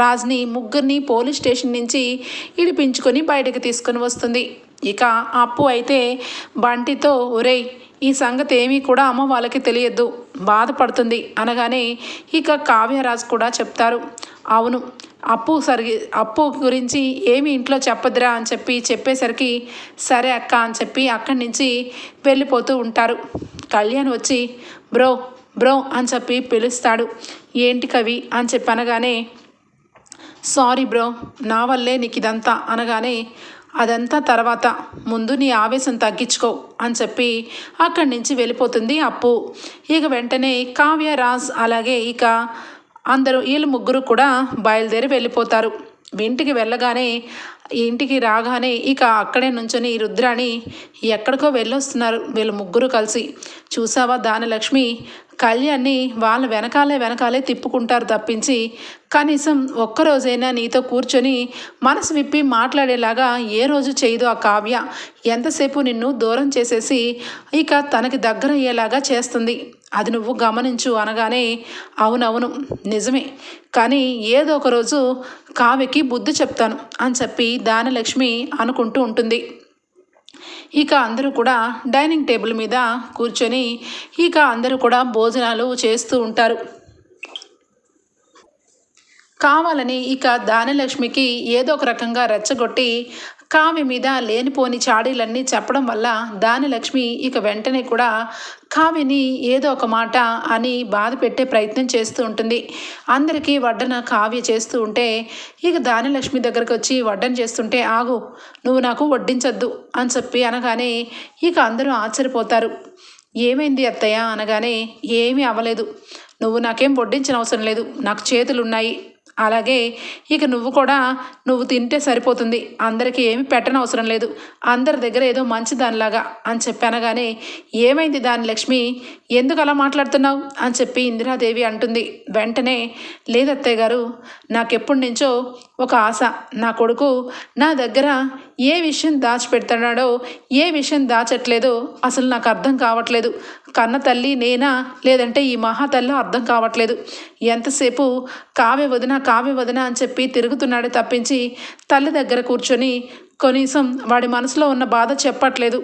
రాజ్ని ముగ్గురిని police station నుంచి ఇడిపించుకొని బయటకు తీసుకొని వస్తుంది. ఇక అప్పు అయితే బంటితో ఒరేయ్ ఈ సంగతి ఏమీ కూడా అమ్మ వాళ్ళకి తెలియద్దు బాధపడుతుంది అనగానే ఇక కావ్యరాజ్ కూడా చెప్తారు. అవును అప్పు సరి అప్పు గురించి ఏమి ఇంట్లో చెప్పదురా అని చెప్పి చెప్పేసరికి సరే అక్క అని చెప్పి అక్కడి నుంచి వెళ్ళిపోతూ ఉంటారు. కళ్యాణ్ వచ్చి బ్రో బ్రో అని చెప్పి పిలుస్తాడు. ఏంటి కవి అని చెప్పి అనగానే సారీ బ్రో నా వల్లే నీకు ఇదంతా అనగానే అదంతా తర్వాత. ముందు నీ ఆవేశం తగ్గించుకో అని చెప్పి అక్కడి నుంచి వెళ్ళిపోతుంది అప్పు. ఇక వెంటనే కావ్య రాజ్ అలాగే ఇక అందరూ వీళ్ళు ముగ్గురు కూడా బయలుదేరి వెళ్ళిపోతారు. ఇంటికి వెళ్ళగానే ఇంటికి రాగానే ఇక అక్కడే నుంచొని రుద్రాణి ఎక్కడికో వెళ్ళొస్తున్నారు. వీళ్ళు ముగ్గురు కలిసి. చూసావా దానలక్ష్మి? కళ్యాణ్ని వాళ్ళ వెనకాలే వెనకాలే తిప్పుకుంటారు తప్పించి కనీసం ఒక్కరోజైనా నీతో కూర్చొని మనసు విప్పి మాట్లాడేలాగా ఏ రోజు చేయదు ఆ కావ్య. ఎంతసేపు నిన్ను దూరం చేసేసి ఇక తనకి దగ్గర అయ్యేలాగా చేస్తుంది. అది నువ్వు గమనించు అనగానే అవునవును నిజమే. కానీ ఏదో ఒక రోజు కావ్యకి బుద్ధి చెప్తాను అని చెప్పి దానలక్ష్మి అనుకుంటూ ఉంటుంది. ఇక అందరూ కూడా డైనింగ్ టేబుల్ మీద కూర్చొని ఇక అందరూ కూడా భోజనాలు చేస్తూ ఉంటారు. కావాలని ఇక దానలక్ష్మికి ఏదో ఒక రకంగా రెచ్చగొట్టి కావ్య మీద లేనిపోని చాడీలన్నీ చెప్పడం వల్ల దానలక్ష్మి ఇక వెంటనే కూడా కావ్యని ఏదో ఒక మాట అని బాధ పెట్టే ప్రయత్నం చేస్తూ ఉంటుంది. అందరికీ వడ్డన కావ్య చేస్తూ ఉంటే ఇక దానిలక్ష్మి దగ్గరకు వచ్చి వడ్డన చేస్తుంటే ఆగు నువ్వు నాకు వడ్డించద్దు అని చెప్పి అనగానే ఇక అందరూ ఆశ్చర్యపోతారు. ఏమైంది అత్తయ్య? అనగానే ఏమీ అవ్వలేదు. నువ్వు నాకేం వడ్డించిన అవసరం లేదు. నాకు చేతులు ఉన్నాయి అలాగే ఇక నువ్వు కూడా నువ్వు తింటే సరిపోతుంది. అందరికీ ఏమి పెట్టనవసరం అవసరం లేదు. అందరి దగ్గర ఏదో మంచి దానిలాగా అని చెప్పనగానే ఏమైంది దాని లక్ష్మి? ఎందుకు అలా మాట్లాడుతున్నావు? అని చెప్పి ఇందిరాదేవి అంటుంది. వెంటనే లేదత్తయ్య గారు నాకెప్పటి నుంచో ఒక ఆశ. నా కొడుకు నా దగ్గర ఏ విషయం దాచిపెడుతున్నాడో ఏ విషయం దాచట్లేదో అసలు నాకు అర్థం కావట్లేదు. కన్న తల్లి నేనా? లేదంటే ఈ మహాతల్లి అర్థం కావట్లేదు. ఎంతసేపు కావ్య వదిన కావ్య వదిన అని చెప్పి తిరుగుతున్నాడే తప్పించి తల్లి దగ్గర కూర్చొని కనీసం వాడి మనసులో ఉన్న బాధ చెప్పట్లేదు.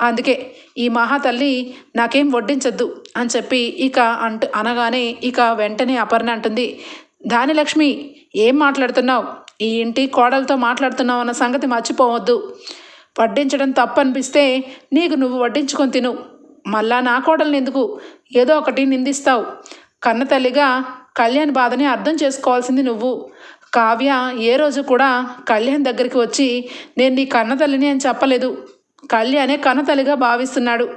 అందుకే ఈ మహాతల్లి నాకేం వడ్డించద్దు అని చెప్పి ఇక అంట అనగానే ఇక వెంటనే అపర్ణ అంటుంది. దానిలక్ష్మి ఏం మాట్లాడుతున్నావు? ఈ ఇంటి కోడలతో మాట్లాడుతున్నావు అన్న సంగతి మర్చిపోవద్దు. వడ్డించడం తప్పనిపిస్తే నీకు నువ్వు వడ్డించుకొని తిను. మళ్ళా నా కోడల్ని ఎందుకు? ఏదో ఒకటి నిందిస్తావు. కన్న తల్లిగా కళ్యాణ్ బాధని అర్థం చేసుకోవాల్సింది నువ్వు. కావ్య ఏ రోజు కూడా కళ్యాణ్ దగ్గరికి వచ్చి నేను నీ కన్న తల్లిని అని చెప్పలేదు. కళ్యాణే కన్న తల్లిగా భావిస్తున్నాడు.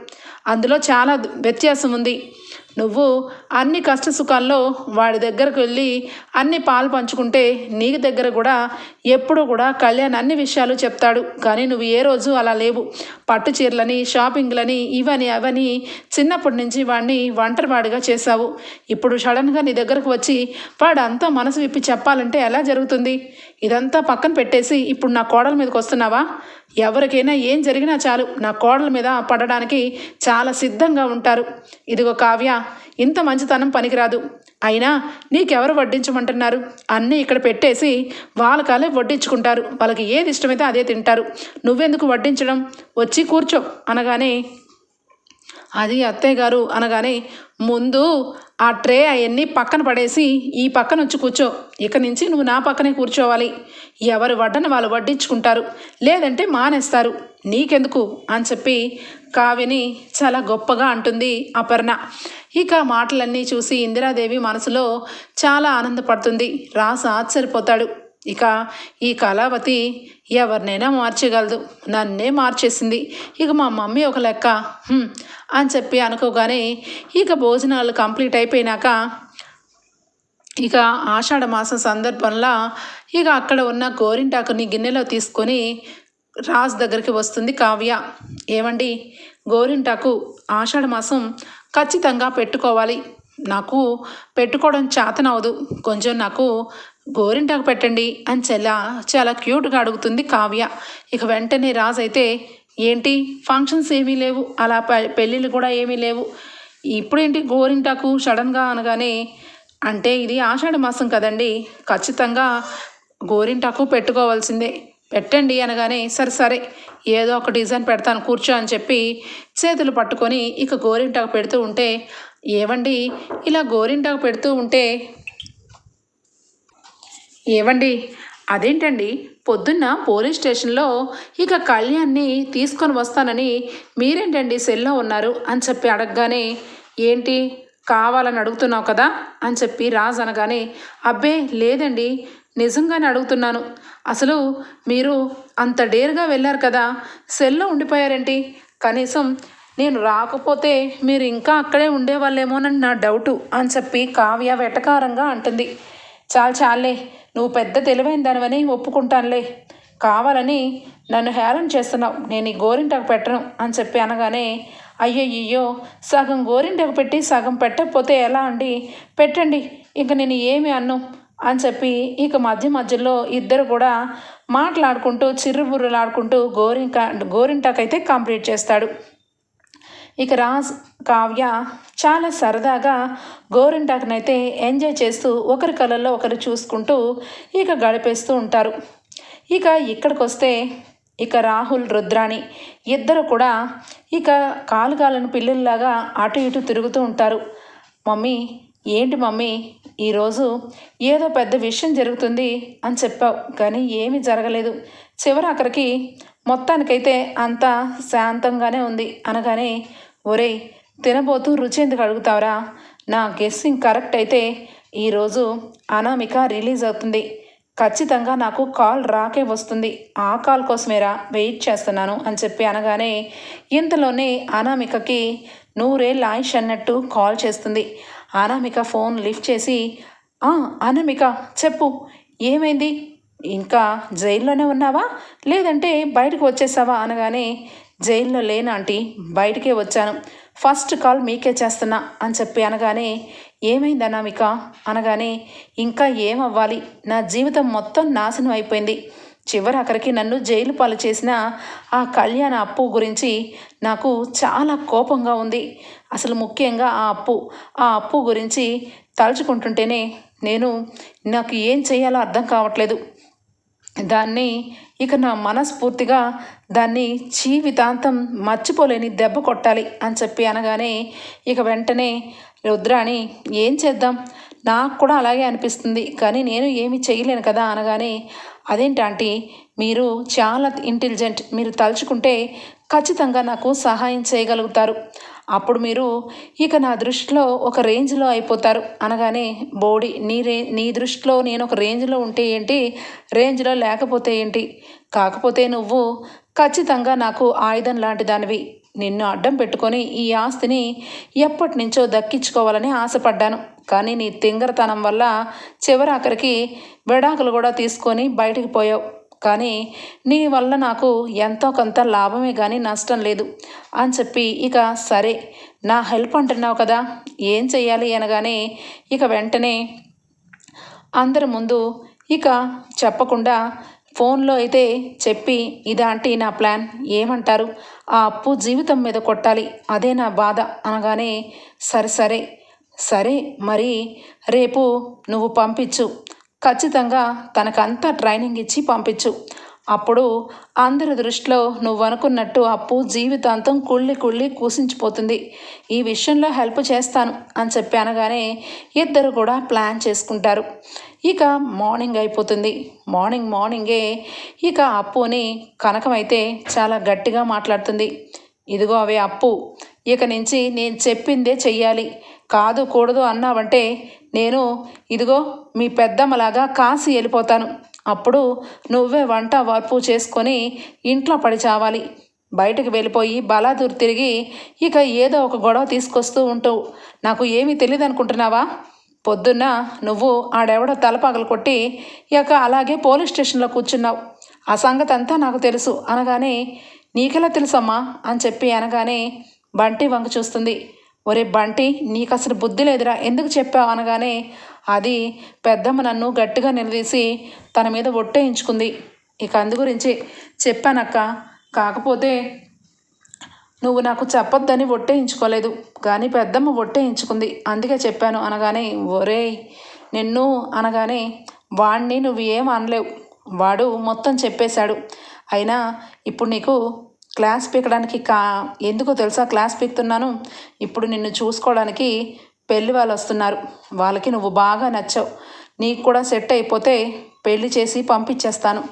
అందులో చాలా వ్యత్యాసం ఉంది నువ్వు అన్ని కష్ట సుఖాల్లో వాడి దగ్గరకు వెళ్ళి అన్ని పాలు పంచుకుంటే నీ దగ్గర కూడా ఎప్పుడూ కూడా కళ్యాణ్ అన్ని విషయాలు చెప్తాడు. కానీ నువ్వు ఏ రోజు అలా లేవు. పట్టు చీరలని షాపింగ్లని ఇవని అవని చిన్నప్పటి నుంచి వాడిని ఒంటరివాడిగా చేశావు. ఇప్పుడు సడన్గా నీ దగ్గరకు వచ్చి వాడు అంతా మనసు విప్పి చెప్పాలంటే ఎలా జరుగుతుంది? ఇదంతా పక్కన పెట్టేసి ఇప్పుడు నా కోడల మీదకి వస్తున్నావా? ఎవరికైనా ఏం జరిగినా చాలు. నా కోడల మీద పడడానికి చాలా సిద్ధంగా ఉంటారు. ఇదిగో కావ్య ఇంత మంచితనం పనికిరాదు. అయినా నీకెవరు వడ్డించమంటున్నారు? అన్నీ ఇక్కడ పెట్టేసి వాళ్ళ కాలే వడ్డించుకుంటారు. వాళ్ళకి ఏది ఇష్టమైతే అదే తింటారు. నువ్వెందుకు వడ్డించడం? వచ్చి కూర్చో అనగానే అది అత్తయ్య గారు అనగానే ముందు ఆ ట్రే అవన్నీ పక్కన పడేసి ఈ పక్కన వచ్చి కూర్చో. ఇక నుంచి నువ్వు నా పక్కనే కూర్చోవాలి. ఎవరు వడ్డని వాళ్ళు వడ్డించుకుంటారు. లేదంటే మానేస్తారు. నీకెందుకు? అని చెప్పి కావ్యని చాలా గొప్పగా అంటుంది అపర్ణ. ఇక మాటలన్నీ చూసి ఇందిరాదేవి మనసులో చాలా ఆనందపడుతుంది. రాసు ఆశ్చర్యపోతాడు. ఇక ఈ కళావతి ఎవరినైనా మార్చగలదు. నన్నే మార్చేసింది. ఇక మా మమ్మీ ఒక లెక్క. అని చెప్పి అనుకోగానే ఇక భోజనాలు కంప్లీట్ అయిపోయినాక ఇక ఆషాఢ మాసం సందర్భంలో ఇక అక్కడ ఉన్న గోరింటాకుని గిన్నెలో తీసుకొని రాజు దగ్గరికి వస్తుంది కావ్య. ఏమండి? గోరింటాకు ఆషాఢ మాసం ఖచ్చితంగా పెట్టుకోవాలి. నాకు పెట్టుకోవడం చేతనవదు. కొంచెం నాకు గోరింటాకు పెట్టండి అని చాలా చాలా క్యూట్గా అడుగుతుంది కావ్య. ఇక వెంటనే రాజు అయితే ఏంటి? ఫంక్షన్స్ ఏమీ లేవు. అలా పె- పెళ్ళిళ్ళు కూడా ఏమీ లేవు. ఇప్పుడేంటి గోరింటాకు? సడన్గా అనగానే అంటే ఇది ఆషాఢ మాసం కదండి. ఖచ్చితంగా గోరింటాకు పెట్టుకోవాల్సిందే. పెట్టండి అనగానే సరే సరే. ఏదో ఒక డిజైన్ పెడతాను కూర్చో అని చెప్పి చేతులు పట్టుకొని ఇక గోరింటాకు పెడుతూ ఉంటే ఏవండి? ఇలా గోరింటాకు పెడుతూ ఉంటే ఏవండి? అదేంటండి? పొద్దున్న పోలీస్ స్టేషన్లో ఇక కళ్యాణ్ని తీసుకొని వస్తానని మీరేంటండి సెల్లో ఉన్నారు అని చెప్పి అడగగానే ఏంటి? కావాలని అడుగుతున్నావు కదా? అని చెప్పి రాజ్ అనగానే అబ్బే లేదండి. నిజంగానే అడుగుతున్నాను. అసలు మీరు అంత డేర్గా వెళ్ళారు కదా. సెల్లో ఉండిపోయారేంటి? కనీసం నేను రాకపోతే మీరు ఇంకా అక్కడే ఉండేవాళ్ళేమోనని నా డౌటు అని చెప్పి కావ్య వెటకారంగా అంటుంది. చాలు చాలే నువ్వు పెద్ద తెలివైన దానివని ఒప్పుకుంటానులే. కావాలని నన్ను హేళన చేస్తున్నావు నేను ఈ గోరింటాకు పెట్టను అని చెప్పి అనగానే అయ్యయ్యో సగం గోరింటాకు పెట్టి సగం పెట్టకపోతే ఎలా అండి? పెట్టండి ఇంక నేను ఏమి అన్ను? అని చెప్పి ఇక మధ్య మధ్యలో ఇద్దరు కూడా మాట్లాడుకుంటూ చిర్రుబుర్రులాడుకుంటూ గోరింకా గోరింటాకైతే కంప్లీట్ చేస్తాడు. ఇక రాజ్ కావ్య చాలా సరదాగా గోరింటాకునైతే ఎంజాయ్ చేస్తూ ఒకరి కళ్ళల్లో ఒకరు చూసుకుంటూ ఇక గడిపేస్తూ ఉంటారు. ఇక ఇక్కడికి వస్తే ఇక రాహుల్ రుద్రాణి ఇద్దరు కూడా ఇక కాలు కాలను పిల్లల్లాగా అటు ఇటు తిరుగుతూ ఉంటారు. మమ్మీ ఏంటి మమ్మీ ఈరోజు ఏదో పెద్ద విషయం జరుగుతుంది అని చెప్పావు. కానీ ఏమీ జరగలేదు. చివరి అక్కడికి మొత్తానికైతే అంతా శాంతంగానే ఉంది అనగానే ఒరేయ్ తినబోతూ రుచి ఎందుకు అడుగుతావరా? నా గెస్సింగ్ కరెక్ట్ అయితే ఈరోజు అనామిక రిలీజ్ అవుతుంది. ఖచ్చితంగా నాకు కాల్ రాకే వస్తుంది. ఆ కాల్ కోసమేరా వెయిట్ చేస్తున్నాను అని చెప్పి అనగానే ఇంతలోనే అనామికకి నూరేళ్ళ ఆయుష్ అన్నట్టు కాల్ చేస్తుంది. అనామిక ఫోన్ లిఫ్ట్ చేసి అనామిక చెప్పు. ఏమైంది? ఇంకా జైల్లోనే ఉన్నావా? లేదంటే బయటకు వచ్చేసావా? అనగానే జైల్లో లేను ఆంటీ బయటికే వచ్చాను. ఫస్ట్ కాల్ మీకే చేస్తున్నా అని చెప్పి అనగానే ఏమైంది అనామిక? అనగానే ఇంకా ఏమవ్వాలి? నా జీవితం మొత్తం నాశనం అయిపోయింది. చివరి అక్కడికి నన్ను జైలు పాలు చేసిన ఆ కళ్యాణ అప్పు గురించి నాకు చాలా కోపంగా ఉంది. అసలు ముఖ్యంగా ఆ అప్పు. ఆ అప్పు గురించి తలుచుకుంటుంటేనే నేను నాకు ఏం చేయాలో అర్థం కావట్లేదు. దాన్ని ఇక నా మనస్ఫూర్తిగా దాన్ని జీవితాంతం మర్చిపోలేని దెబ్బ కొట్టాలి అని చెప్పి అనగానే ఇక వెంటనే రుద్రాణి ఏం చేద్దాం? నాకు కూడా అలాగే అనిపిస్తుంది కానీ నేను ఏమి చేయలేను కదా అనగానే అదేంటంటే మీరు చాలా ఇంటెలిజెంట్ మీరు తలుచుకుంటే ఖచ్చితంగా నాకు సహాయం చేయగలుగుతారు. అప్పుడు మీరు ఇక నా దృష్టిలో ఒక రేంజ్లో అయిపోతారు. అనగానే బోడి నీ రే నీ దృష్టిలో నేను ఒక రేంజ్లో ఉంటే ఏంటి? రేంజ్లో లేకపోతే ఏంటి? కాకపోతే నువ్వు ఖచ్చితంగా నాకు ఆయుధం లాంటి దానివి. నిన్ను అడ్డం పెట్టుకొని ఈ ఆస్తిని ఎప్పటి నుంచో దక్కించుకోవాలని ఆశపడ్డాను. కానీ నీ తింగరతనం వల్ల చివరి ఆఖరికి విడాకులు కూడా తీసుకొని బయటికి పోయావు. కానీ నీ వల్ల నాకు ఎంతో కొంత లాభమే కానీ నష్టం లేదు అని చెప్పి ఇక సరే నా హెల్ప్ అంటున్నావు కదా ఏం చెయ్యాలి అనగానే ఇక వెంటనే అందరి ముందు ఇక చెప్పకుండా ఫోన్లో అయితే చెప్పి ఇదాంటి నా ప్లాన్. ఏమంటారు? ఆ అప్పు జీవితం మీద కొట్టాలి. అదే నా బాధ. అనగానే సరే సరే. సరే మరి రేపు నువ్వు పంపించు. ఖచ్చితంగా తనకంతా ట్రైనింగ్ ఇచ్చి పంపించు. అప్పుడు అందరి దృష్టిలో నువ్వు అనుకున్నట్టు అప్పు జీవితాంతం కుళ్ళి కుళ్ళి కూసించిపోతుంది. ఈ విషయంలో హెల్ప్ చేస్తాను అని చెప్పి అనగానే ఇద్దరు కూడా ప్లాన్ చేసుకుంటారు. ఇక మార్నింగ్ అయిపోతుంది. మార్నింగ్ మార్నింగే ఇక అప్పుని కనకమైతే చాలా గట్టిగా మాట్లాడుతుంది. ఇదిగో అవే అప్పు. ఇక నుంచి నేను చెప్పిందే చెయ్యాలి. కాదు కూడదు అన్నావంటే నేను ఇదిగో మీ పెద్దమ్మలాగా కాసి వెళ్ళిపోతాను. అప్పుడు నువ్వే వంట వార్పు చేసుకొని ఇంట్లో పడి చావాలి. బయటకు వెళ్ళిపోయి బలాదూర్ తిరిగి ఇక ఏదో ఒక గొడవ తీసుకొస్తూ ఉంటావు. నాకు ఏమీ తెలియదు అనుకుంటున్నావా పొద్దున్న నువ్వు ఆడెవడో తలపగలు కొట్టి ఇక అలాగే పోలీస్ స్టేషన్లో కూర్చున్నావు. ఆ సంగతి అంతా నాకు తెలుసు అనగానే నీకెలా తెలుసమ్మా? అని చెప్పి అనగానే బంటి వంక చూస్తుంది. ఒరే బంటి నీకు అసలు బుద్ధి లేదురా ఎందుకు చెప్పావు అనగానే అది పెద్దమ్మ నన్ను గట్టిగా నిలదీసి తన మీద ఒట్టేయించుకుంది. ఇక అందు గురించి చెప్పానక్క కాకపోతే నువ్వు నాకు చెప్పొద్దని ఒట్టేయించుకోలేదు కానీ పెద్దమ్మ ఒట్టేయించుకుంది అందుకే చెప్పాను అనగానే ఒరే నిన్ను అనగానే వాణ్ణి నువ్వు ఏం అనలేవు వాడు మొత్తం చెప్పేశాడు. అయినా ఇప్పుడు నీకు క్లాస్ పీకడానికి కా ఎందుకో తెలుసా క్లాస్ పీకుతున్నాను. ఇప్పుడు నిన్ను చూసుకోవడానికి పెళ్ళి వాళ్ళు వస్తున్నారు. వాళ్ళకి నువ్వు బాగా నచ్చావు. నీకు కూడా సెట్ అయిపోతే పెళ్ళి చేసి పంపించేస్తాను.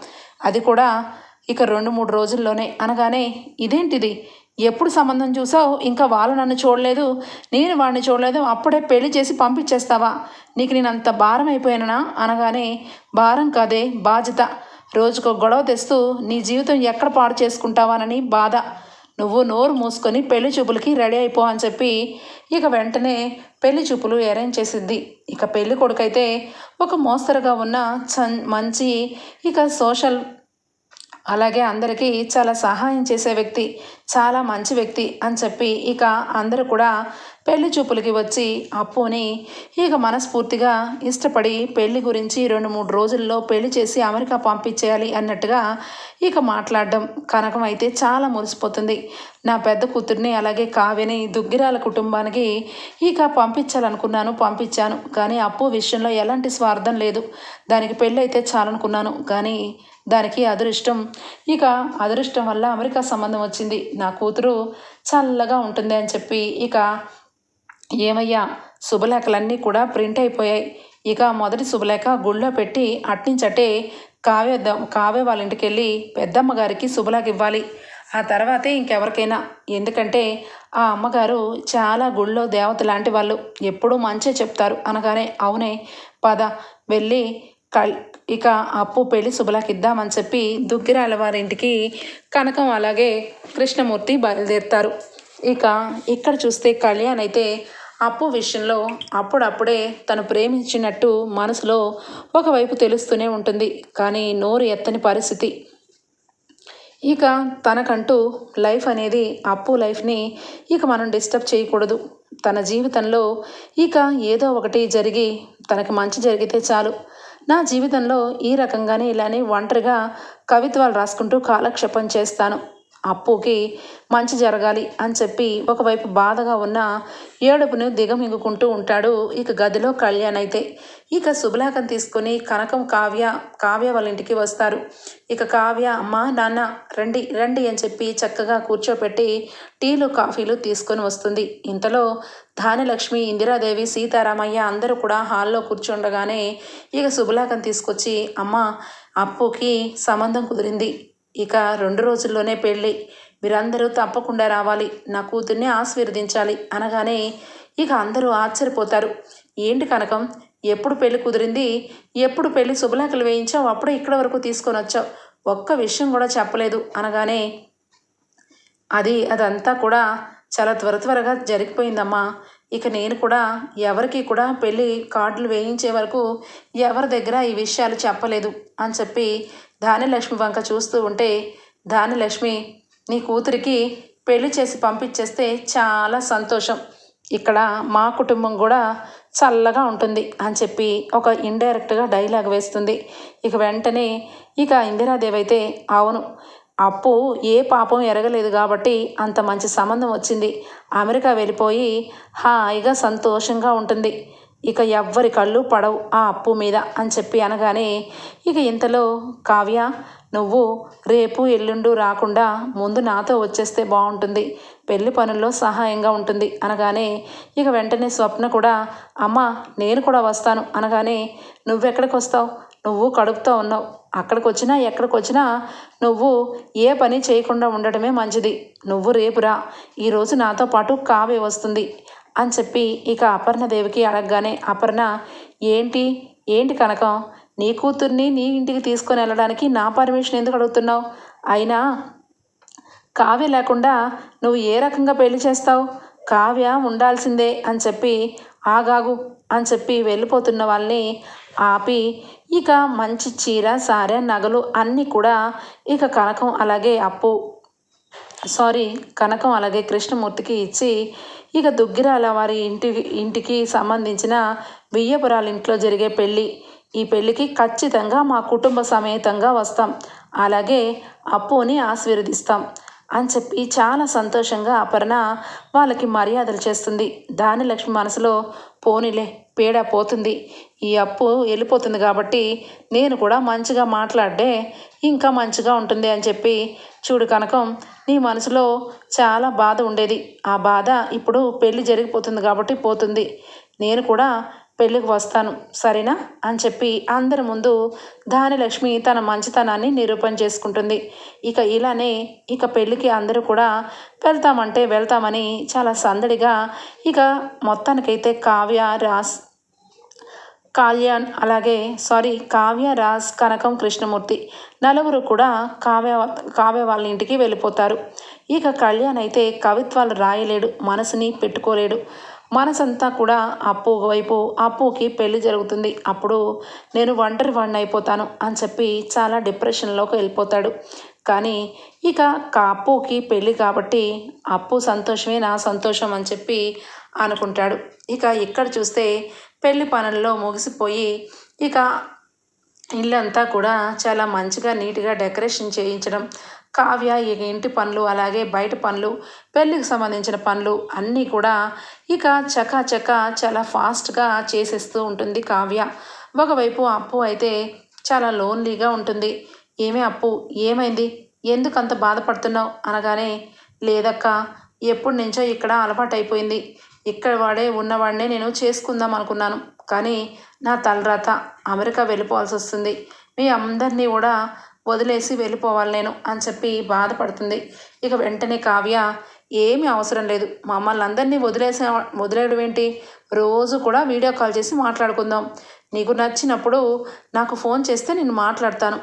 అది కూడా ఇక రెండు మూడు రోజుల్లోనే. అనగానే ఇదేంటిది? ఎప్పుడు సంబంధం చూసావు? ఇంకా వాళ్ళు నన్ను చూడలేదు. నేను వాడిని చూడలేదు. అప్పుడే పెళ్ళి చేసి పంపించేస్తావా? నీకు నేను అంత భారం అయిపోయానా? అనగానే భారం కాదే బాధ్యత. రోజుకో గొడవ తెస్తూ నీ జీవితం ఎక్కడ పాడు చేసుకుంటావానని బాధ. నువ్వు నోరు మూసుకొని పెళ్ళి చూపులకి రెడీ అయిపో అని చెప్పి ఇక వెంటనే పెళ్ళి చూపులు అరేంజ్ చేసిద్ది ఇక పెళ్ళి కొడుకైతే ఒక మోస్తరుగా ఉన్న చన్ మంచి ఇక సోషల్ అలాగే అందరికీ చాలా సహాయం చేసే వ్యక్తి చాలా మంచి వ్యక్తి అని చెప్పి ఇక అందరూ కూడా పెళ్ళి చూపులకి వచ్చి అప్పుని ఇక మనస్ఫూర్తిగా ఇష్టపడి పెళ్ళి గురించి రెండు మూడు రోజుల్లో పెళ్ళి చేసి అమెరికా పంపించేయాలి అన్నట్టుగా ఇక మాట్లాడడం కనకం అయితే చాలా మురిసిపోతుంది. నా పెద్ద కూతుర్ని అలాగే కావ్యని దుగ్గిరాల కుటుంబానికి ఇక పంపించాలనుకున్నాను పంపించాను. కానీ అప్పు విషయంలో ఎలాంటి స్వార్థం లేదు. దానికి పెళ్ళి అయితే చాలనుకున్నాను. కానీ దానికి అదృష్టం ఇక అదృష్టం వల్ల అమెరికా సంబంధం వచ్చింది. నా కూతురు చల్లగా ఉంటుంది అని చెప్పి ఇక ఏమయ్యా? శుభలేఖలన్నీ కూడా ప్రింట్ అయిపోయాయి. ఇక మొదటి శుభలేఖ గుళ్ళో పెట్టి అట్నించటే కావ్య కావ్య వాళ్ళ ఇంటికి వెళ్ళి పెద్దమ్మ గారికి శుభలేఖ ఇవ్వాలి ఆ తర్వాతే ఇంకెవరికైనా. ఎందుకంటే ఆ అమ్మగారు చాలా గుళ్ళో దేవత లాంటి వాళ్ళు. ఎప్పుడూ మంచే చెప్తారు అనగానే అవునే పద వెళ్ళి కల్ ఇక అప్పు పెళ్ళి శుభలాకి ఇద్దామని చెప్పి దుగ్గిరాల వారింటికి కనకం అలాగే కృష్ణమూర్తి బయలుదేరుతారు. ఇక ఇక్కడ చూస్తే కళ్యాణ్ అయితే అప్పు విషయంలో అప్పుడప్పుడే తను ప్రేమించినట్టు మనసులో ఒకవైపు తెలుస్తూనే ఉంటుంది. కానీ నోరు ఎత్తని పరిస్థితి. ఇక తనకంటూ లైఫ్ అనేది అప్పు లైఫ్ని ఇక మనం డిస్టర్బ్ చేయకూడదు. తన జీవితంలో ఇక ఏదో ఒకటి జరిగి తనకి మంచి జరిగితే చాలు. నా జీవితంలో ఈ రకంగానే ఇలానే ఒంటరిగా కవిత్వాలు రాసుకుంటూ కాలక్షేపం చేస్తాను. అప్పుకి మంచి జరగాలి అని చెప్పి ఒకవైపు బాధగా ఉన్న ఏడుపును దిగమింగుకుంటూ ఉంటాడు ఇక గదిలో కళ్యాణ్ అయితే. ఇక శుభలేఖం తీసుకొని కనకం కావ్య కావ్య వాళ్ళ ఇంటికి వస్తారు. ఇక కావ్య అమ్మ నాన్న రండి రండి అని చెప్పి చక్కగా కూర్చోపెట్టి టీలు కాఫీలు తీసుకొని వస్తుంది. ఇంతలో ధాన్యలక్ష్మి ఇందిరాదేవి సీతారామయ్య అందరూ కూడా హాల్లో కూర్చుండగానే ఇక శుభలేఖం తీసుకొచ్చి అమ్మ అప్పుకి సంబంధం కుదిరింది. ఇక రెండు రోజుల్లోనే పెళ్ళి. మీరందరూ తప్పకుండా రావాలి. నా కూతుర్ని ఆశీర్వదించాలి అనగానే ఇక అందరూ ఆశ్చర్యపోతారు. ఏంటి కనకం? ఎప్పుడు పెళ్ళి కుదిరింది? ఎప్పుడు పెళ్ళి శుభలేఖలు వేయించావు? అప్పుడు ఇక్కడ వరకు తీసుకొని వచ్చావు. ఒక్క విషయం కూడా చెప్పలేదు అనగానే అది అదంతా కూడా చాలా త్వర త్వరగా జరిగిపోయిందమ్మా. ఇక నేను కూడా ఎవరికి కూడా పెళ్ళి కార్డులు వేయించే వరకు ఎవరి దగ్గర ఈ విషయాలు చెప్పలేదు అని చెప్పి ధాన్యలక్ష్మి వంక చూస్తూ ఉంటే ధాన్యలక్ష్మి నీ కూతురికి పెళ్ళి చేసి పంపించేస్తే చాలా సంతోషం. ఇక్కడ మా కుటుంబం కూడా చల్లగా ఉంటుంది అని చెప్పి ఒక ఇండైరెక్ట్గా డైలాగ్ వేస్తుంది. ఇక వెంటనే ఇక ఇందిరాదేవి అయితే అవును అప్పు ఏ పాపం ఎరగలేదు కాబట్టి అంత మంచి సంబంధం వచ్చింది. అమెరికా వెళ్ళిపోయి హాయిగా సంతోషంగా ఉంటుంది. ఇక ఎవ్వరి కళ్ళు పడవు ఆ అప్పు మీద అని చెప్పి అనగానే ఇక ఇంతలో కావ్య నువ్వు రేపు ఎల్లుండు రాకుండా ముందు నాతో వచ్చేస్తే బాగుంటుంది. పెళ్ళి పనుల్లో సహాయంగా ఉంటుంది. అనగానే ఇక వెంటనే స్వప్న కూడా అమ్మ నేను కూడా వస్తాను. అనగానే నువ్వెక్కడికి వస్తావు నువ్వు కడుపుతో ఉన్నావు. అక్కడికి వచ్చినా ఎక్కడికి వచ్చినా నువ్వు ఏ పని చేయకుండా ఉండటమే మంచిది. నువ్వు రేపు రా. ఈరోజు నాతో పాటు కావ్య వస్తుంది. అని చెప్పి ఇక అపర్ణదేవికి అడగగానే అపర్ణ ఏంటి? ఏంటి కనకం? నీ కూతుర్ని నీ ఇంటికి తీసుకొని వెళ్ళడానికి నా పర్మిషన్ ఎందుకు అడుగుతున్నావు? అయినా కావ్య లేకుండా నువ్వు ఏ రకంగా పెళ్ళి చేస్తావు? కావ్య ఉండాల్సిందే అని చెప్పి ఆగాగు అని చెప్పి వెళ్ళిపోతున్న వాళ్ళని ఆపి ఇక మంచి చీర సారె నగలు అన్నీ కూడా ఇక కనకం అలాగే అప్పు. సారీ కనకం అలాగే కృష్ణమూర్తికి ఇచ్చి ఇక దుగ్గిరాల వారి ఇంటి ఇంటికి సంబంధించిన వియ్యపురాల ఇంట్లో జరిగే పెళ్ళి. ఈ పెళ్ళికి ఖచ్చితంగా మా కుటుంబ సమేతంగా వస్తాం. అలాగే అప్పుని ఆశీర్వదిస్తాం అని చెప్పి చాలా సంతోషంగా అపర్ణ వాళ్ళకి మర్యాదలు చేస్తుంది. దాని లక్ష్మి మనసులో పోనీలే పీడ పోతుంది. ఈ అప్పు వెళ్ళిపోతుంది కాబట్టి నేను కూడా మంచిగా మాట్లాడే ఇంకా మంచిగా ఉంటుంది అని చెప్పి చూడు కనకం నీ మనసులో చాలా బాధ ఉండేది. ఆ బాధ ఇప్పుడు పెళ్ళి జరిగిపోతుంది కాబట్టి పోతుంది. నేను కూడా పెళ్ళికి వస్తాను సరేనా? అని చెప్పి అందరి ముందు దానిలక్ష్మి తన మంచితనాన్ని నిరూపణ చేసుకుంటుంది. ఇక ఇలానే ఇక పెళ్ళికి అందరూ కూడా వెళ్తామంటే వెళ్తామని చాలా సందడిగా ఇక మొత్తానికైతే కావ్య రాస్ కళ్యాణ్ అలాగే సారీ కావ్య రాజ్ కనకం కృష్ణమూర్తి నలుగురు కూడా కావ్య కావ్య వాళ్ళ ఇంటికి వెళ్ళిపోతారు. ఇక కళ్యాణ్ అయితే కవిత్వాలు రాయలేడు మనసుని పెట్టుకోలేడు. మనసంతా కూడా అప్పు వైపు అప్పుకి పెళ్ళి జరుగుతుంది. అప్పుడు నేను ఒంటరి వాడిని అయిపోతాను అని చెప్పి చాలా డిప్రెషన్లోకి వెళ్ళిపోతాడు. కానీ ఇక అప్పుకి పెళ్ళి కాబట్టి అప్పు సంతోషమే నా సంతోషం అని చెప్పి అనుకుంటాడు. ఇక ఇక్కడ చూస్తే పెళ్ళి పనుల్లో ముగిసిపోయి ఇక ఇల్లంతా కూడా చాలా మంచిగా నీట్గా డెకరేషన్ చేయించడం కావ్య ఇక ఇంటి పనులు అలాగే బయట పనులు పెళ్ళికి సంబంధించిన పనులు అన్నీ కూడా ఇక చకా చాలా ఫాస్ట్గా చేసేస్తూ ఉంటుంది కావ్య. ఒకవైపు అప్పు అయితే చాలా లోన్లీగా ఉంటుంది. ఏమే అప్పు? ఏమైంది? ఎందుకు అంత బాధపడుతున్నావు? అనగానే లేదక్క ఎప్పటి నుంచో ఇక్కడ అలవాటైపోయింది. ఇక్కడ వాడే ఉన్నవాడినే నేను చేసుకుందాం అనుకున్నాను. కానీ నా తలరాత అమెరికా వెళ్ళిపోవాల్సి వస్తుంది మీ అందరినీ కూడా వదిలేసి వెళ్ళిపోవాలి నేను అని చెప్పి బాధపడుతుంది. ఇక వెంటనే కావ్య ఏమీ అవసరం లేదు. మమ్మల్ని అందరినీ వదిలేసే వదిలేయడం ఏంటి? రోజు కూడా వీడియో కాల్ చేసి మాట్లాడుకుందాం. నీకు నచ్చినప్పుడు నాకు ఫోన్ చేస్తే నేను మాట్లాడతాను.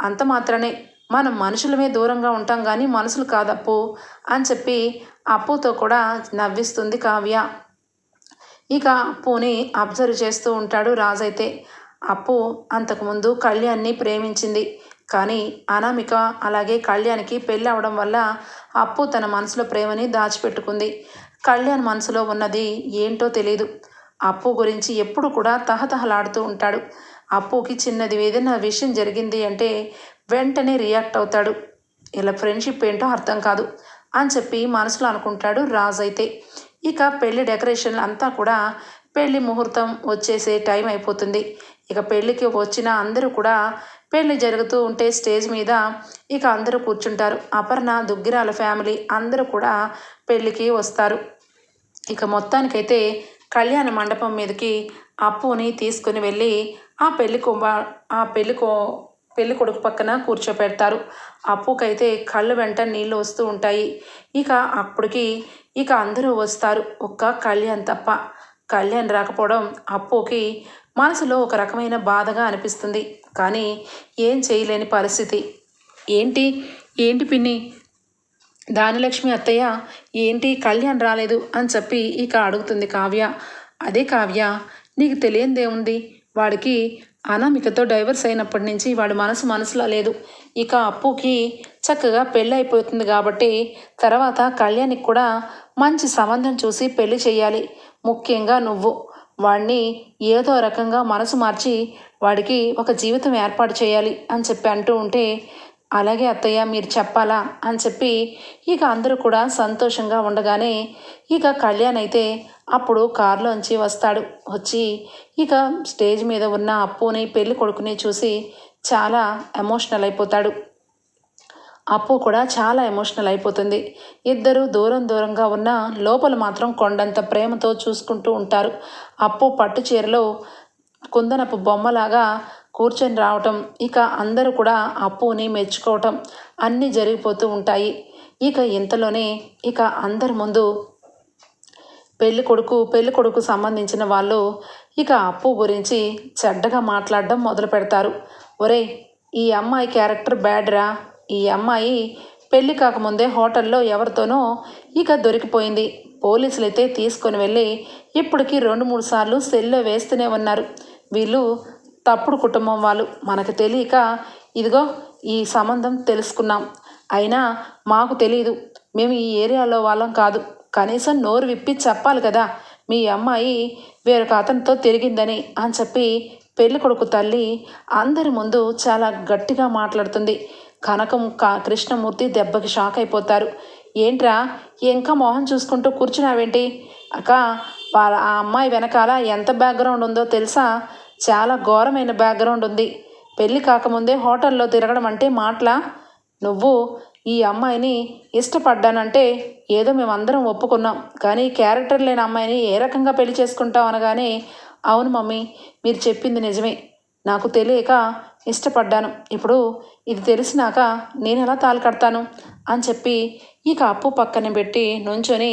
అంత మాత్రమే. మనం మనుషులమే దూరంగా ఉంటాం కానీ మనుషులు కాదప్పు అని చెప్పి అప్పుతో కూడా నవ్విస్తుంది కావ్య. ఇక అప్పుని అబ్జర్వ్ చేస్తూ ఉంటాడు రాజైతే అప్పు అంతకుముందు కళ్యాణ్ని ప్రేమించింది. కానీ అనామిక అలాగే కళ్యాణ్కి పెళ్ళి అవడం వల్ల అప్పు తన మనసులో ప్రేమని దాచిపెట్టుకుంది. కళ్యాణ్ మనసులో ఉన్నది ఏంటో తెలియదు అప్పు గురించి ఎప్పుడు కూడా తహతహలాడుతూ ఉంటాడు. అప్పుకి చిన్నది ఏదైనా విషయం జరిగింది అంటే వెంటనే రియాక్ట్ అవుతాడు. ఇలా ఫ్రెండ్షిప్ ఏంటో అర్థం కాదు అని చెప్పి మనసులో అనుకుంటాడు రాజ్ అయితే. ఇక పెళ్ళి డెకరేషన్ అంతా కూడా పెళ్ళి ముహూర్తం వచ్చేసే టైం అయిపోతుంది. ఇక పెళ్ళికి వచ్చిన అందరూ కూడా పెళ్ళి జరుగుతూ ఉంటే స్టేజ్ మీద ఇక అందరూ కూర్చుంటారు. అపర్ణ దుగ్గిరాల ఫ్యామిలీ అందరూ కూడా పెళ్ళికి వస్తారు. ఇక మొత్తానికైతే కళ్యాణ మండపం మీదకి అప్పుని తీసుకుని వెళ్ళి ఆ పెళ్ళి కుంభ ఆ పెళ్ళి కో పెళ్ళి కొడుకు పక్కన కూర్చోపెడతారు. అప్పుకైతే కళ్ళు వెంట నీళ్ళు వస్తూ ఉంటాయి. ఇక అప్పటికి ఇక అందరూ వస్తారు. ఒక్క కళ్యాణ్ తప్ప. కళ్యాణ్ రాకపోవడం అప్పుకి మనసులో ఒక రకమైన బాధగా అనిపిస్తుంది. కానీ ఏం చేయలేని పరిస్థితి. ఏంటి? ఏంటి పిన్ని? దానిలక్ష్మి అత్తయ్య ఏంటి? కళ్యాణ్ రాలేదు అని చెప్పి ఇక అడుగుతుంది కావ్య. అదే కావ్య నీకు తెలియందేముంది వాడికి అనామికతో డైవర్స్ అయినప్పటి నుంచి వాడి మనసు మనసులో లేదు. ఇక అప్పుకి చక్కగా పెళ్ళి అయిపోతుంది కాబట్టి తర్వాత కళ్యాణ్కి కూడా మంచి సంబంధం చూసి పెళ్ళి చేయాలి. ముఖ్యంగా నువ్వు. వాడిని ఏదో రకంగా మనసు మార్చి వాడికి ఒక జీవితం ఏర్పాటు చేయాలి అని చెప్పి అంటూ ఉంటే అలాగే అత్తయ్య మీరు చెప్పాలా? అని చెప్పి ఇక అందరూ కూడా సంతోషంగా ఉండగానే ఇక కళ్యాణ్ అయితే అప్పుడు కారులోంచి వస్తాడు. వచ్చి ఇక స్టేజ్ మీద ఉన్న అప్పుని పెళ్ళి కొడుకుని చూసి చాలా ఎమోషనల్ అయిపోతాడు. అప్పు కూడా చాలా ఎమోషనల్ అయిపోతుంది. ఇద్దరు దూరం దూరంగా ఉన్న లోపల మాత్రం కొండంత ప్రేమతో చూసుకుంటూ ఉంటారు. అప్పు పట్టు చీరలో కుందనపు బొమ్మలాగా కూర్చొని రావటం ఇక అందరూ కూడా అప్పుని మెచ్చుకోవటం అన్నీ జరిగిపోతూ ఉంటాయి. ఇక ఇంతలోనే ఇక అందరి ముందు పెళ్ళి కొడుకు పెళ్ళి కొడుకు సంబంధించిన వాళ్ళు ఇక అప్పు గురించి చెడ్డగా మాట్లాడడం మొదలు పెడతారు. ఒరే ఈ అమ్మాయి క్యారెక్టర్ బ్యాడ్రా ఈ అమ్మాయి పెళ్ళి కాకముందే హోటల్లో ఎవరితోనో ఇక దొరికిపోయింది. పోలీసులు అయితే తీసుకొని వెళ్ళి ఇప్పటికీ రెండు మూడు సార్లు సెల్లో వేస్తూనే ఉన్నారు. వీళ్ళు తప్పుడు కుటుంబం వాళ్ళు. మనకు తెలియక ఇదిగో ఈ సంబంధం తెలుసుకున్నాం. అయినా మాకు తెలియదు మేము ఈ ఏరియాలో వాళ్ళం కాదు. కనీసం నోరు విప్పి చెప్పాలి కదా. మీ అమ్మాయి వేరొక అతనితో తిరిగిందని అని చెప్పి పెళ్ళి కొడుకు తల్లి అందరి ముందు చాలా గట్టిగా మాట్లాడుతుంది. కనకం కా కృష్ణమూర్తి దెబ్బకి షాక్ అయిపోతారు. ఏంట్రా? ఇంకా మొహం చూసుకుంటూ కూర్చున్నావేంటి? అక్క వాళ్ళ ఆ అమ్మాయి వెనకాల ఎంత బ్యాక్గ్రౌండ్ ఉందో తెలుసా? చాలా ఘోరమైన బ్యాక్గ్రౌండ్ ఉంది. పెళ్ళి కాకముందే హోటల్లో తిరగడం అంటే మాటల? నువ్వు ఈ అమ్మాయిని ఇష్టపడ్డానంటే ఏదో మేమందరం ఒప్పుకున్నాం. కానీ క్యారెక్టర్ లేని అమ్మాయిని ఏ రకంగా పెళ్ళి చేసుకుంటావు అనగానే అవును మమ్మీ మీరు చెప్పింది నిజమే. నాకు తెలియక ఇష్టపడ్డాను. ఇప్పుడు ఇది తెలిసినాక నేను ఎలా తాళి కడతాను? అని చెప్పి ఇక అప్పు పక్కన పెట్టి నుంచొని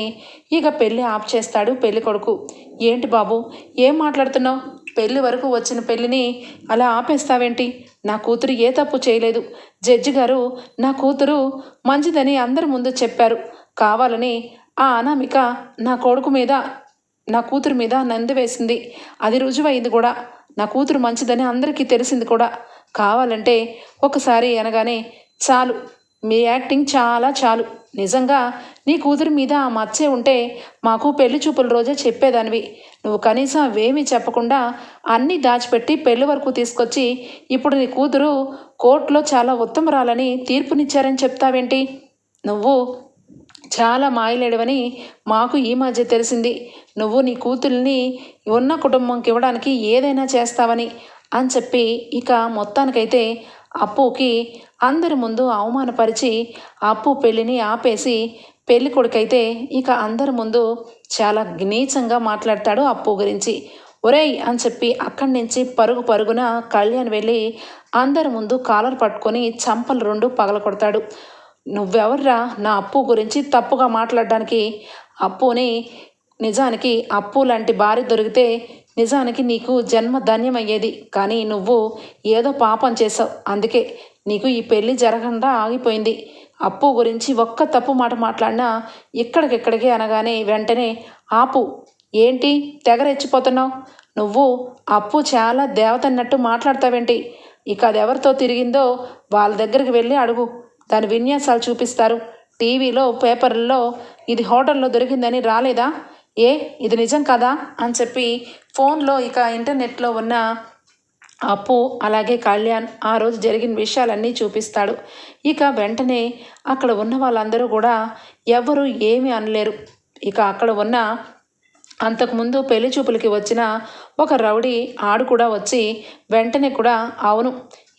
ఇక పెళ్ళి ఆఫ్ చేస్తాడు పెళ్ళి కొడుకు. ఏంటి బాబు ఏం మాట్లాడుతున్నావు? పెళ్ళి వరకు వచ్చిన పెళ్ళిని అలా ఆపేస్తావేంటి? నా కూతురు ఏ తప్పు చేయలేదు. జడ్జి గారు నా కూతురు మంచిదని అందరి ముందు చెప్పారు. కావాలని ఆ అనామిక నా కొడుకు మీద నా కూతురు మీద నంది వేసింది. అది రుజువైంది కూడా. నా కూతురు మంచిదని అందరికీ తెలిసింది కూడా. కావాలంటే ఒకసారి అనగానే చాలు. మీ యాక్టింగ్ చాలా చాలు. నిజంగా నీ కూతురు మీద ఆ మచ్చే ఉంటే మాకు పెళ్ళి చూపుల రోజే చెప్పేదానివి. నువ్వు కనీసం అవేమీ చెప్పకుండా అన్నీ దాచిపెట్టి పెళ్ళి వరకు తీసుకొచ్చి ఇప్పుడు నీ కూతురు కోర్టులో చాలా ఉత్తమరాలని తీర్పునిచ్చారని చెప్తావేంటి? నువ్వు చాలా మాయలేడవని మాకు ఈ మధ్య తెలిసింది. నువ్వు నీ కూతుల్ని ఉన్న కుటుంబంకి ఇవ్వడానికి ఏదైనా చేస్తావని అని చెప్పి ఇక మొత్తానికైతే అప్పుకి అందరి ముందు అవమానపరిచి అప్పు పెళ్ళిని ఆపేసి పెళ్ళి కొడుకైతే ఇక అందరి ముందు చాలా నీచంగా మాట్లాడతాడు అప్పు గురించి. ఒరేయ్ అని చెప్పి అక్కడి నుంచి పరుగు పరుగున కళ్యాణ్ వెళ్ళి అందరి ముందు కాలర్ పట్టుకొని చంపలు రెండు పగల కొడతాడు నువ్వెవర్రా నా అప్పు గురించి తప్పుగా మాట్లాడడానికి? అప్పుని నిజానికి అప్పు లాంటి భార్య దొరికితే నిజానికి నీకు జన్మ ధన్యమయ్యేది. కానీ నువ్వు ఏదో పాపం చేసావు అందుకే నీకు ఈ పెళ్ళి జరగకుండా ఆగిపోయింది. అప్పు గురించి ఒక్క తప్పు మాట మాట్లాడినా ఇక్కడికిక్కడికి అనగానే వెంటనే ఆపు ఏంటి? తెగ రెచ్చిపోతున్నావు నువ్వు అప్పు చాలా దేవతన్నట్టు మాట్లాడతావేంటి? ఇక అది ఎవరితో తిరిగిందో వాళ్ళ దగ్గరికి వెళ్ళి అడుగు. దాని విన్యాసాలు చూపిస్తారు. టీవీలో పేపర్లలో ఇది హోటల్లో దొరికిందని రాలేదా? ఏ ఇది నిజం కదా? అని చెప్పి ఫోన్లో ఇక ఇంటర్నెట్లో ఉన్న అప్పు అలాగే కళ్యాణ్ ఆ రోజు జరిగిన విషయాలన్నీ చూపిస్తాడు. ఇక వెంటనే అక్కడ ఉన్న వాళ్ళందరూ కూడా ఎవరు ఏమీ అనలేరు. ఇక అక్కడ ఉన్న అంతకుముందు పెళ్ళి చూపులకి వచ్చిన ఒక రౌడీ ఆడు కూడా వచ్చి వెంటనే కూడా అవును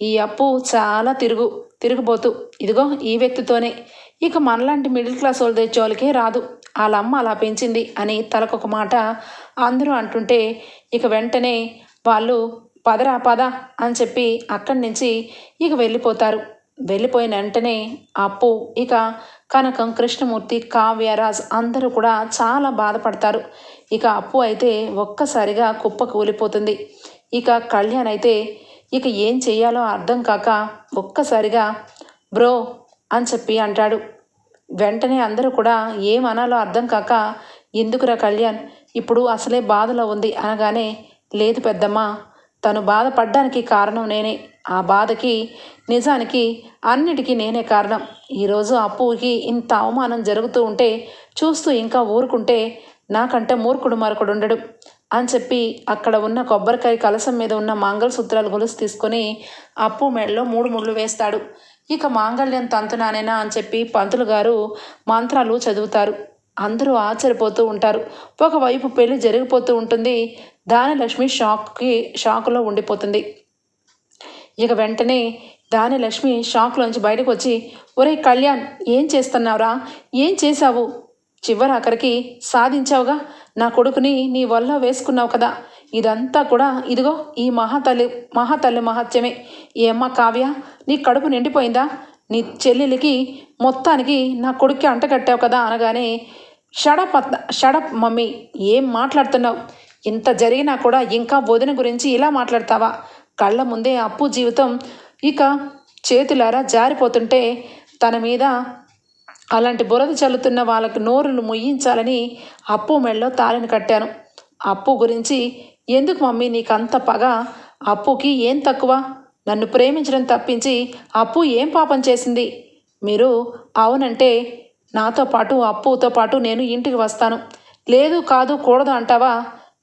ఈ అప్పు చాలా తిరుగు తిరిగిపోతూ ఇదిగో ఈ వ్యక్తితోనే. ఇక మనలాంటి మిడిల్ క్లాస్ వాళ్ళు తెచ్చేవాళ్ళకే రాదు. వాళ్ళ అమ్మ అలా పెంచింది అని తలకొక మాట అందరూ అంటుంటే ఇక వెంటనే వాళ్ళు పదరా పద అని చెప్పి అక్కడి నుంచి ఇక వెళ్ళిపోతారు. వెళ్ళిపోయిన వెంటనే అప్పు ఇక కనకం కృష్ణమూర్తి కావ్యరాజ్ అందరూ కూడా చాలా బాధపడతారు. ఇక అప్పు అయితే ఒక్కసారిగా కుప్ప కూలిపోతుంది ఇక కళ్యాణ్ అయితే ఇక ఏం చేయాలో అర్థం కాక ఒక్కసారిగా బ్రో అని చెప్పి అంటాడు. వెంటనే అందరూ కూడా ఏమనాలో అర్థం కాక ఎందుకురా కళ్యాణ్ ఇప్పుడు అసలే బాధలో ఉంది అనగానే లేదు పెద్దమ్మ తను బాధపడ్డానికి కారణం నేనే. ఆ బాధకి నిజానికి అన్నిటికీ నేనే కారణం. ఈరోజు అప్పుకి ఇంత అవమానం జరుగుతూ ఉంటే చూస్తూ ఇంకా ఊరుకుంటే నాకంటే మూర్ఖుడు మరొకడు ఉండడు అని చెప్పి అక్కడ ఉన్న కొబ్బరికాయ కలసం మీద ఉన్న మంగళసూత్రాలు గొలుసు తీసుకొని అప్పు మెడలో మూడు ముళ్ళు వేస్తాడు. ఇక మాంగళ్యం తంతునానేనా అని చెప్పి పంతులు గారు మంత్రాలు చదువుతారు. అందరూ ఆశ్చర్యపోతూ ఉంటారు. ఒకవైపు పెళ్ళి జరిగిపోతూ ఉంటుంది. దానిలక్ష్మి షాక్కి షాక్లో ఉండిపోతుంది. ఇక వెంటనే దానిలక్ష్మి షాక్లోంచి బయటకు వచ్చి ఒరే కళ్యాణ్ ఏం చేస్తున్నావురా? ఏం చేశావు? చివరి అక్కడికి సాధించావుగా? నా కొడుకుని నీ వల్ల వేసుకున్నావు కదా? ఇదంతా కూడా ఇదిగో ఈ మహాతల్లి మహాతల్లి మహత్యమే. ఏమ్మ కావ్య నీ కడుపు నిండిపోయిందా? నీ చెల్లెలికి మొత్తానికి నా కొడుక్కి అంటగట్టావు కదా? అనగానే షడప్ అత్త షడప్ మమ్మీ ఏం మాట్లాడుతున్నావు? ఇంత జరిగినా కూడా ఇంకా వదిన గురించి ఇలా మాట్లాడతావా? కళ్ళ ముందే అప్పు జీవితం ఇక చేతులారా జారిపోతుంటే తన మీద అలాంటి బురద చల్లుతున్న వాళ్ళకి నోరులు ముయ్యించాలని అప్పు మెళ్ళలో తాళిని కట్టాను. అప్పు గురించి ఎందుకు మమ్మీ నీకంత పగ? అప్పుకి ఏం తక్కువ? నన్ను ప్రేమించడం తప్పించి అప్పు ఏం పాపం చేసింది? మీరు అవునంటే నాతో పాటు అప్పుతో పాటు నేను ఇంటికి వస్తాను. లేదు కాదు కూడదు అంటావా?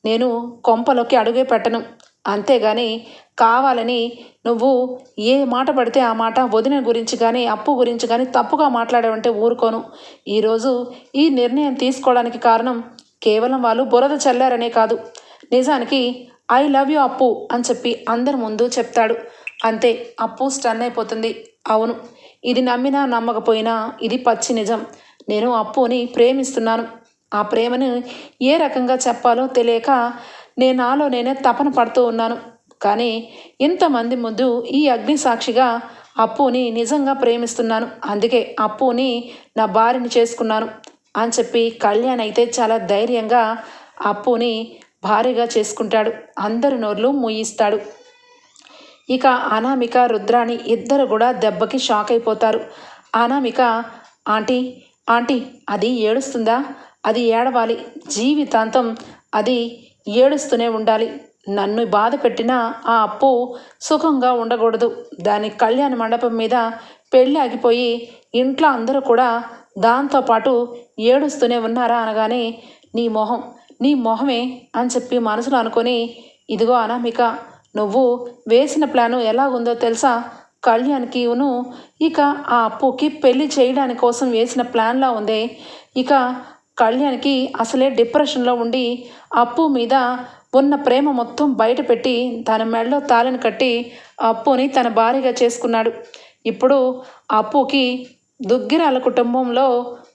నేను కొంపలోకి అడుగే పెట్టను. అంతేగాని కావాలని నువ్వు ఏ మాట పడితే ఆ మాట వదిన గురించి కానీ అప్పు గురించి కానీ తప్పుగా మాట్లాడావంటే ఊరుకోను. ఈరోజు ఈ నిర్ణయం తీసుకోవడానికి కారణం కేవలం వాళ్ళు బురద చల్లారనే కాదు. నిజానికి ఐ లవ్ యూ అప్పు అని చెప్పి అందరి ముందు చెప్తాడు. అంతే అప్పు స్టన్ అయిపోతుంది. అవును ఇది నమ్మినా నమ్మకపోయినా ఇది పచ్చి నిజం. నేను అప్పుని ప్రేమిస్తున్నాను. ఆ ప్రేమను ఏ రకంగా చెప్పాలో తెలియక నేను నాలో నేనే తపన పడుతూ ఉన్నాను. కానీ ఇంతమంది ముందు ఈ అగ్ని సాక్షిగా అప్పుని నిజంగా ప్రేమిస్తున్నాను. అందుకే అప్పుని నా భార్యని చేసుకున్నాను అని చెప్పి కళ్యాణ్ అయితే చాలా ధైర్యంగా అప్పుని భారీగా చేసుకుంటాడు. అందరి నోర్లు మూయిస్తాడు. ఇక అనామిక రుద్రాణి ఇద్దరు కూడా దెబ్బకి షాక్ అయిపోతారు. అనామిక ఆంటీ ఆంటీ అది ఏడుస్తుందా? అది ఏడవాలి. జీవితాంతం అది ఏడుస్తూనే ఉండాలి. నన్ను బాధ పెట్టిన ఆ అప్పు సుఖంగా ఉండకూడదు. దాని కళ్యాణ మండపం మీద పెళ్ళి ఆగిపోయి ఇంట్లో అందరూ కూడా దాంతోపాటు ఏడుస్తూనే ఉన్నారా అనగానే నీ మొహం నీ మొహమే అని చెప్పి మనసులో అనుకొని ఇదిగో అనామిక నువ్వు వేసిన ప్లాను ఎలాగుందో తెలుసా? కళ్యాణ్కిను ఇక ఆ అప్పుకి పెళ్ళి చేయడానికి కోసం వేసిన ప్లాన్లా ఉంది. ఇక కళ్యాణ్కి అసలే డిప్రెషన్లో ఉండి అప్పు మీద ఉన్న ప్రేమ మొత్తం బయటపెట్టి తన మెడలో తాళిని కట్టి అప్పుని తన భార్యగా చేసుకున్నాడు. ఇప్పుడు అప్పుకి దుగ్గిరాల కుటుంబంలో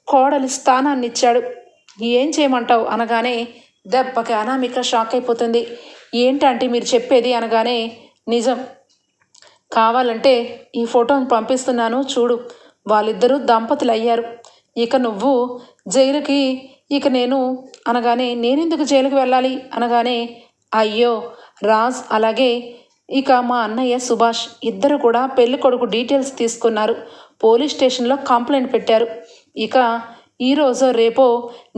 కోడలి స్థానాన్ని ఇచ్చాడు ఏం చేయమంటావు? అనగానే దెబ్బకి అనామిక షాక్ అయిపోతుంది. ఏంటంటే మీరు చెప్పేది? అనగానే నిజం. కావాలంటే ఈ ఫోటోని పంపిస్తున్నాను చూడు. వాళ్ళిద్దరూ దంపతులు అయ్యారు ఇక నువ్వు జైలుకి ఇక నేను అనగానే నేనెందుకు జైలుకి వెళ్ళాలి అనగానే అయ్యో రాజ్ అలాగే ఇక మా అన్నయ్య సుభాష్ ఇద్దరు కూడా పెళ్ళి కొడుకు డీటెయిల్స్ తీసుకున్నారు. పోలీస్ స్టేషన్లో కంప్లైంట్ పెట్టారు. ఇక ఈరోజో రేపో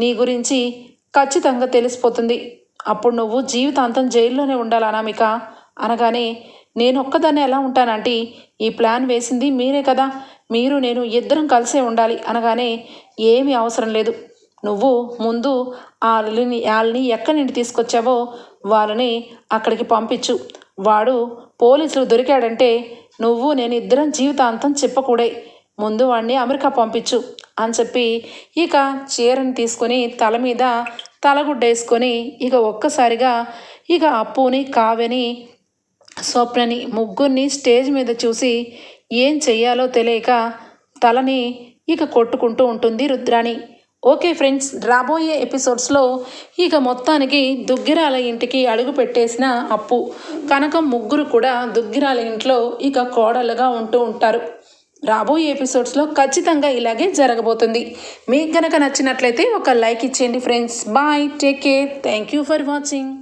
నీ గురించి ఖచ్చితంగా తెలిసిపోతుంది. అప్పుడు నువ్వు జీవితాంతం జైల్లోనే ఉండాలి అనామిక అనగానే నేను ఒక్కదాన్ని ఎలా ఉంటానంటే ఈ ప్లాన్ వేసింది మీరే కదా. మీరు నేను ఇద్దరం కలిసే ఉండాలి అనగానే ఏమీ అవసరం లేదు. నువ్వు ముందు వాళ్ళని వాళ్ళని ఎక్కడి నుండి తీసుకొచ్చావో వాళ్ళని అక్కడికి పంపించు. వాడు పోలీసులు దొరికాడంటే నువ్వు నేను ఇద్దరం జీవితాంతం చెప్పకూడే. ముందు వాడిని అమెరికా పంపించు అని చెప్పి ఇక చీరని తీసుకొని తల మీద తలగుడ్డేసుకొని ఇక ఒక్కసారిగా ఇక అప్పుని కావ్యని స్వప్నని ముగ్గురిని స్టేజ్ మీద చూసి ఏం చెయ్యాలో తెలియక తలని ఇక కొట్టుకుంటూ ఉంటుంది రుద్రాణి. ఓకే ఫ్రెండ్స్ రాబోయే ఎపిసోడ్స్లో ఇక మొత్తానికి దుగ్గిరాల ఇంటికి అడుగు పెట్టేసిన అప్పు. కనకం ముగ్గురు కూడా దుగ్గిరాల ఇంట్లో ఇక కోడలుగా ఉంటూ ఉంటారు. రాబోయే ఎపిసోడ్స్లో ఖచ్చితంగా ఇలాగే జరగబోతుంది. మీకు కనుక నచ్చినట్లయితే ఒక లైక్ ఇచ్చేయండి friends. Bye take care. Thank you for watching.